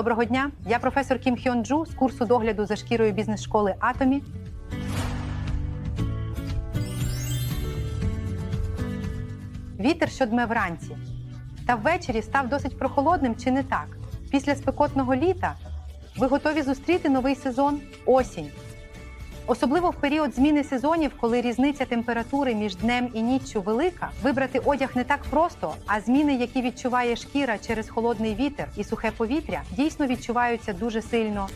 Доброго дня! Я професор Кім Хьон Джу з курсу догляду за шкірою бізнес-школи Атомі. Вітер, що дме вранці. Та ввечері став досить прохолодним чи не так? Після спекотного літа ви готові зустріти новий сезон осінь. Особливо в період зміни сезонів, коли різниця температури між днем і ніччю велика, вибрати одяг не так просто, а зміни, які відчуває шкіра через холодний вітер і сухе повітря, дійсно відчуваються дуже сильно.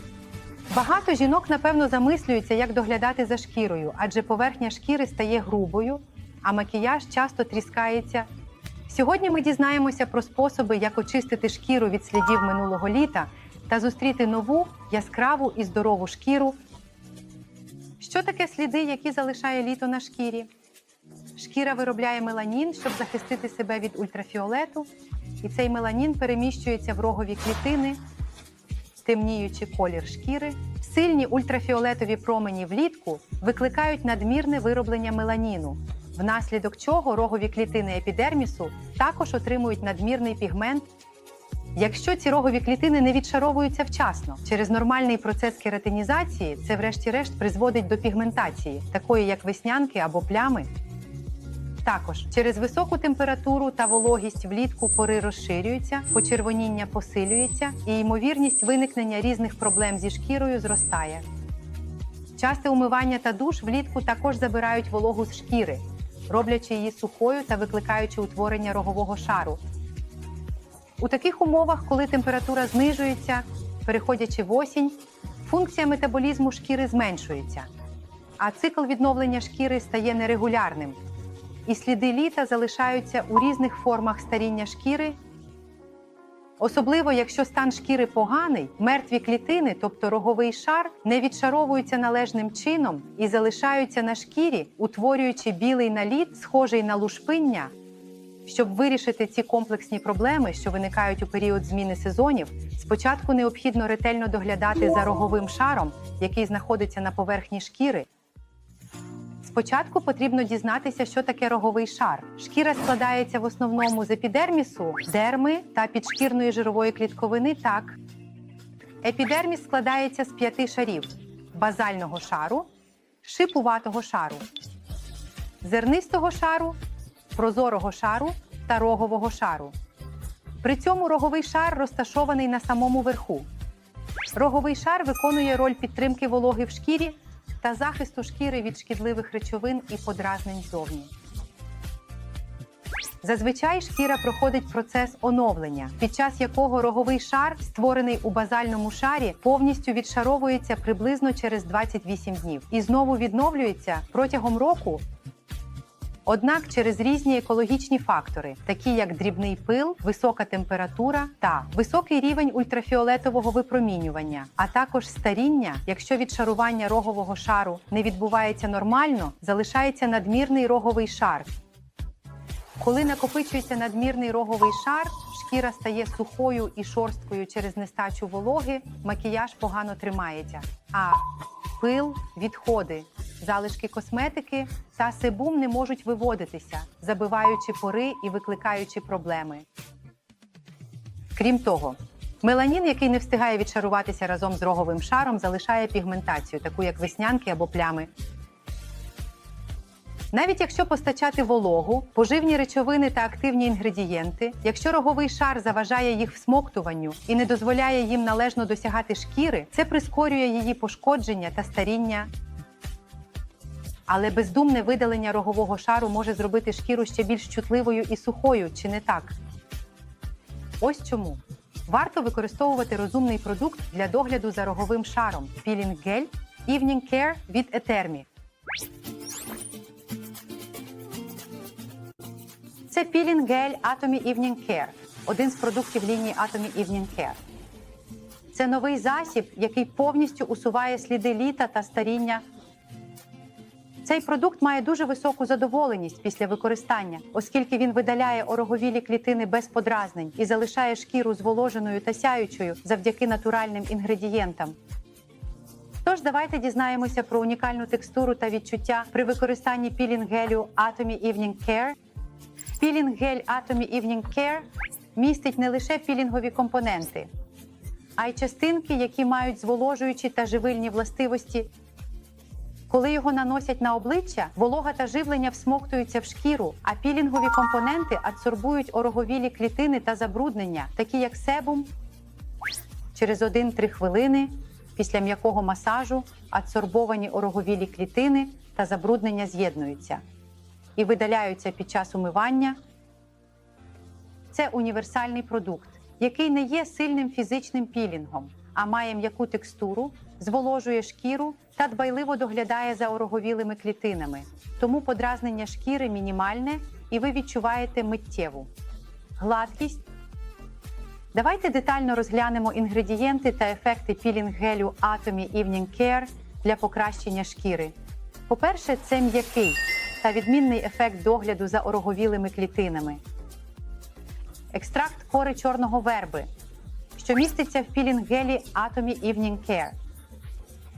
Багато жінок, напевно, замислюються, як доглядати за шкірою, адже поверхня шкіри стає грубою, а макіяж часто тріскається. Сьогодні ми дізнаємося про способи, як очистити шкіру від слідів минулого літа та зустріти нову, яскраву і здорову шкіру. Що таке сліди, які залишає літо на шкірі? Шкіра виробляє меланін, щоб захистити себе від ультрафіолету, і цей меланін переміщується в рогові клітини, темніючи колір шкіри. Сильні ультрафіолетові промені влітку викликають надмірне вироблення меланіну, внаслідок чого рогові клітини епідермісу також отримують надмірний пігмент. Якщо ці рогові клітини не відшаровуються вчасно через нормальний процес кератинізації, це врешті-решт призводить до пігментації, такої як веснянки або плями. Також через високу температуру та вологість влітку пори розширюються, почервоніння посилюється і ймовірність виникнення різних проблем зі шкірою зростає. Часте умивання та душ влітку також забирають вологу з шкіри, роблячи її сухою та викликаючи утворення рогового шару. У таких умовах, коли температура знижується, переходячи в осінь, функція метаболізму шкіри зменшується, а цикл відновлення шкіри стає нерегулярним, і сліди літа залишаються у різних формах старіння шкіри. Особливо, якщо стан шкіри поганий, мертві клітини, тобто роговий шар, не відшаровуються належним чином і залишаються на шкірі, утворюючи білий наліт, схожий на лушпиння. Щоб вирішити ці комплексні проблеми, що виникають у період зміни сезонів, спочатку необхідно ретельно доглядати за роговим шаром, який знаходиться на поверхні шкіри. Спочатку потрібно дізнатися, що таке роговий шар. Шкіра складається в основному з епідермісу, дерми та підшкірної жирової клітковини. Так, епідерміс складається з п'яти шарів: базального шару, шипуватого шару, зернистого шару, прозорого шару та рогового шару. При цьому роговий шар розташований на самому верху. Роговий шар виконує роль підтримки вологи в шкірі та захисту шкіри від шкідливих речовин і подразнень ззовні. Зазвичай шкіра проходить процес оновлення, під час якого роговий шар, створений у базальному шарі, повністю відшаровується приблизно через 28 днів і знову відновлюється протягом року Однак через різні екологічні фактори, такі як дрібний пил, висока температура та високий рівень ультрафіолетового випромінювання, а також старіння, якщо відшарування рогового шару не відбувається нормально, залишається надмірний роговий шар. Коли накопичується надмірний роговий шар, шкіра стає сухою і шорсткою через нестачу вологи, макіяж погано тримається. А пил, відходи, залишки косметики та себум не можуть виводитися, забиваючи пори і викликаючи проблеми. Крім того, меланін, який не встигає відшаруватися разом з роговим шаром, залишає пігментацію, таку як веснянки або плями. Навіть якщо постачати вологу, поживні речовини та активні інгредієнти, якщо роговий шар заважає їх всмоктуванню і не дозволяє їм належно досягати шкіри, це прискорює її пошкодження та старіння. Але бездумне видалення рогового шару може зробити шкіру ще більш чутливою і сухою, чи не так? Ось чому. Варто використовувати розумний продукт для догляду за роговим шаром Gel Evening Care від Etermi. Це Gel Atomy Evening Care – один з продуктів лінії Atomy Evening Care. Це новий засіб, який повністю усуває сліди літа та старіння. Цей продукт має дуже високу задоволеність після використання, оскільки він видаляє ороговілі клітини без подразнень і залишає шкіру зволоженою та сяючою завдяки натуральним інгредієнтам. Тож давайте дізнаємося про унікальну текстуру та відчуття при використанні пілінгелю Atomy Evening Care. Пілінг-гель Atomy Evening Care містить не лише пілінгові компоненти, а й частинки, які мають зволожуючі та живильні властивості. Коли його наносять на обличчя, волога та живлення всмоктуються в шкіру, а пілінгові компоненти адсорбують ороговілі клітини та забруднення, такі як себум. Через 1-3 хвилини після м'якого масажу адсорбовані ороговілі клітини та забруднення з'єднуються і видаляються під час умивання. Це універсальний продукт, який не є сильним фізичним пілінгом, а має м'яку текстуру, зволожує шкіру та дбайливо доглядає за ороговілими клітинами. Тому подразнення шкіри мінімальне і ви відчуваєте миттєву гладкість. Давайте детально розглянемо інгредієнти та ефекти пілінг-гелю Atomy Evening Care для покращення шкіри. По-перше, це м'який та відмінний ефект догляду за ороговілими клітинами. Екстракт кори чорного верби, що міститься в пілінг-гелі Atomy Evening Care.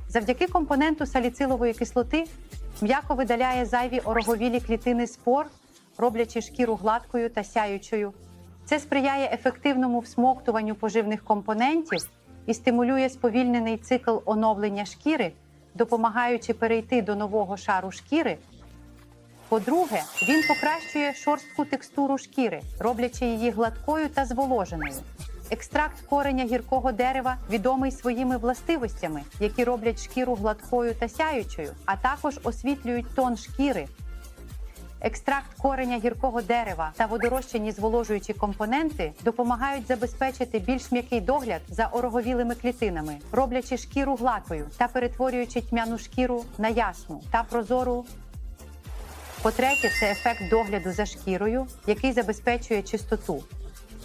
Завдяки компоненту саліцилової кислоти м'яко видаляє зайві ороговілі клітини спор, роблячи шкіру гладкою та сяючою. Це сприяє ефективному всмоктуванню поживних компонентів і стимулює сповільнений цикл оновлення шкіри, допомагаючи перейти до нового шару шкіри. По-друге, він покращує шорстку текстуру шкіри, роблячи її гладкою та зволоженою. Екстракт кореня гіркого дерева відомий своїми властивостями, які роблять шкіру гладкою та сяючою, а також освітлюють тон шкіри. Екстракт кореня гіркого дерева та водорозчині зволожуючі компоненти допомагають забезпечити більш м'який догляд за ороговілими клітинами, роблячи шкіру гладкою та перетворюючи тьмяну шкіру на ясну та прозору. По-третє, це ефект догляду за шкірою, який забезпечує чистоту.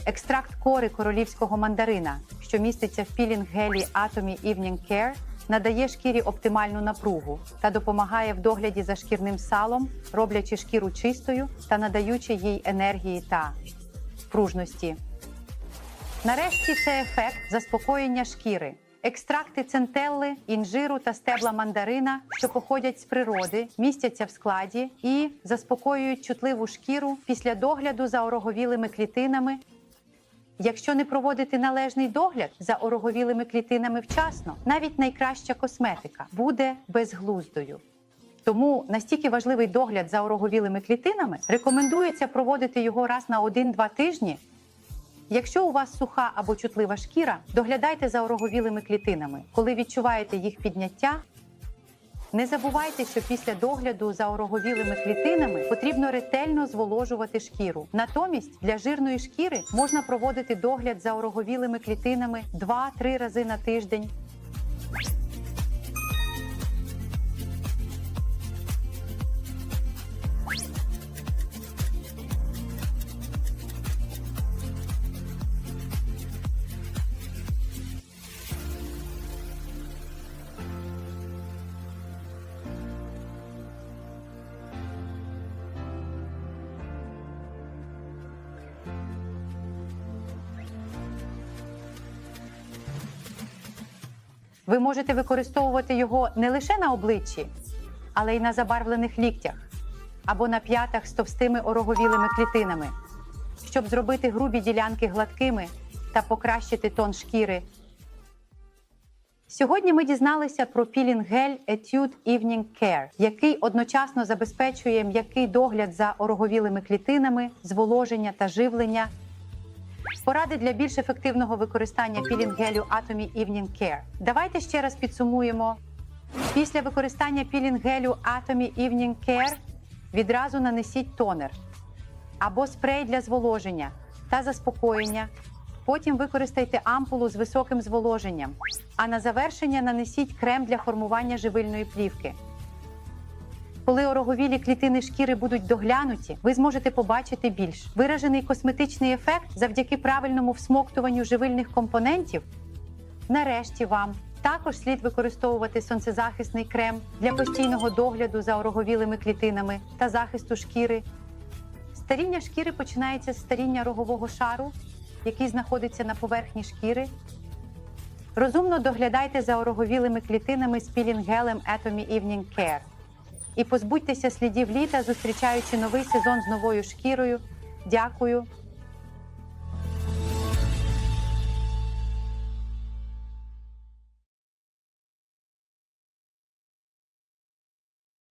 Екстракт кори королівського мандарина, що міститься в пілінг-гелі Atomy Evening Care, надає шкірі оптимальну напругу та допомагає в догляді за шкірним салом, роблячи шкіру чистою та надаючи їй енергії та пружності. Нарешті це ефект заспокоєння шкіри. Екстракти центелли, інжиру та стебла мандарина, що походять з природи, містяться в складі і заспокоюють чутливу шкіру після догляду за ороговілими клітинами Якщо не проводити належний догляд за ороговілими клітинами вчасно, навіть найкраща косметика буде безглуздою. Тому настільки важливий догляд за ороговілими клітинами рекомендується проводити його раз на 1-2 тижні. Якщо у вас суха або чутлива шкіра, доглядайте за ороговілими клітинами. Коли відчуваєте їх підняття, не забувайте, що після догляду за ороговілими клітинами потрібно ретельно зволожувати шкіру. Натомість для жирної шкіри можна проводити догляд за ороговілими клітинами 2-3 рази на тиждень. Ви можете використовувати його не лише на обличчі, але й на забарвлених ліктях або на п'ятах з товстими ороговілими клітинами, щоб зробити грубі ділянки гладкими та покращити тон шкіри. Сьогодні ми дізналися про пілінг-гель Etude Evening Care, який одночасно забезпечує м'який догляд за ороговілими клітинами, зволоження та живлення. Поради для більш ефективного використання пілінг-гелю Atomy Evening Care. Давайте ще раз підсумуємо. Після використання пілінг-гелю Atomy Evening Care відразу нанесіть тонер або спрей для зволоження та заспокоєння. Потім використайте ампулу з високим зволоженням, а на завершення нанесіть крем для формування живильної плівки. Коли ороговілі клітини шкіри будуть доглянуті, ви зможете побачити більш виражений косметичний ефект завдяки правильному всмоктуванню живильних компонентів. Нарешті вам також слід використовувати сонцезахисний крем для постійного догляду за ороговілими клітинами та захисту шкіри. Старіння шкіри починається з старіння рогового шару, який знаходиться на поверхні шкіри. Розумно доглядайте за ороговілими клітинами з пілінгелем Atomy Evening Care і позбудьтеся слідів літа, зустрічаючи новий сезон з новою шкірою. Дякую